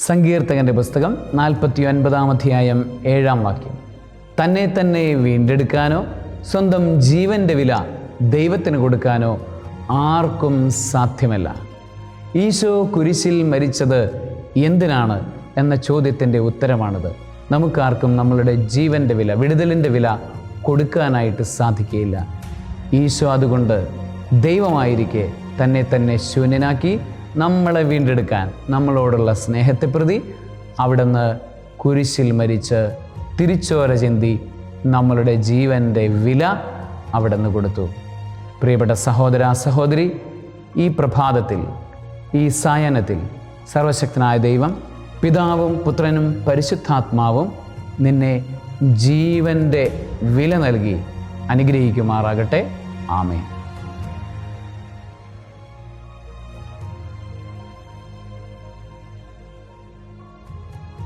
സങ്കീർത്തകന്റെ പുസ്തകം നാൽപ്പത്തി ഒൻപതാം അധ്യായം ഏഴാം വാക്യം. തന്നെ തന്നെ വീണ്ടെടുക്കാനോ സ്വന്തം ജീവന്റെ വില ദൈവത്തിന് കൊടുക്കാനോ ആർക്കും സാധ്യമല്ല. ഈശോ കുരിശിൽ മരിച്ചത് എന്തിനാണ്? എന്ന ചോദ്യത്തിന്റെ ഉത്തരമാണിത്. നമുക്കാർക്കും നമ്മളുടെ ജീവന്റെ വില വിടുതലിന്റെ വില കൊടുക്കാനായിട്ട് സാധിക്കുകയില്ല. ഈശോ അതുകൊണ്ട് ദൈവമായിരിക്കെ തന്നെ തന്നെ ശൂന്യനാക്കി നമ്മളെ വീണ്ടെടുക്കാൻ നമ്മളോടുള്ള സ്നേഹത്തെ പ്രതി അവിടുന്ന് കുരിശിൽ മരിച്ച് തിരിച്ചോര ചിന്തി നമ്മളുടെ ജീവന്റെ വില അവിടുന്ന് കൊടുത്തു. പ്രിയപ്പെട്ട സഹോദര സഹോദരി ഈ പ്രഭാതത്തിൽ ഈ സായനത്തിൽ സർവശക്തനായ ദൈവം പിതാവും പുത്രനും പരിശുദ്ധാത്മാവും നിന്നെ ജീവന്റെ വില നൽകി അനുഗ്രഹിക്കുമാറാകട്ടെ. ആമേൻ.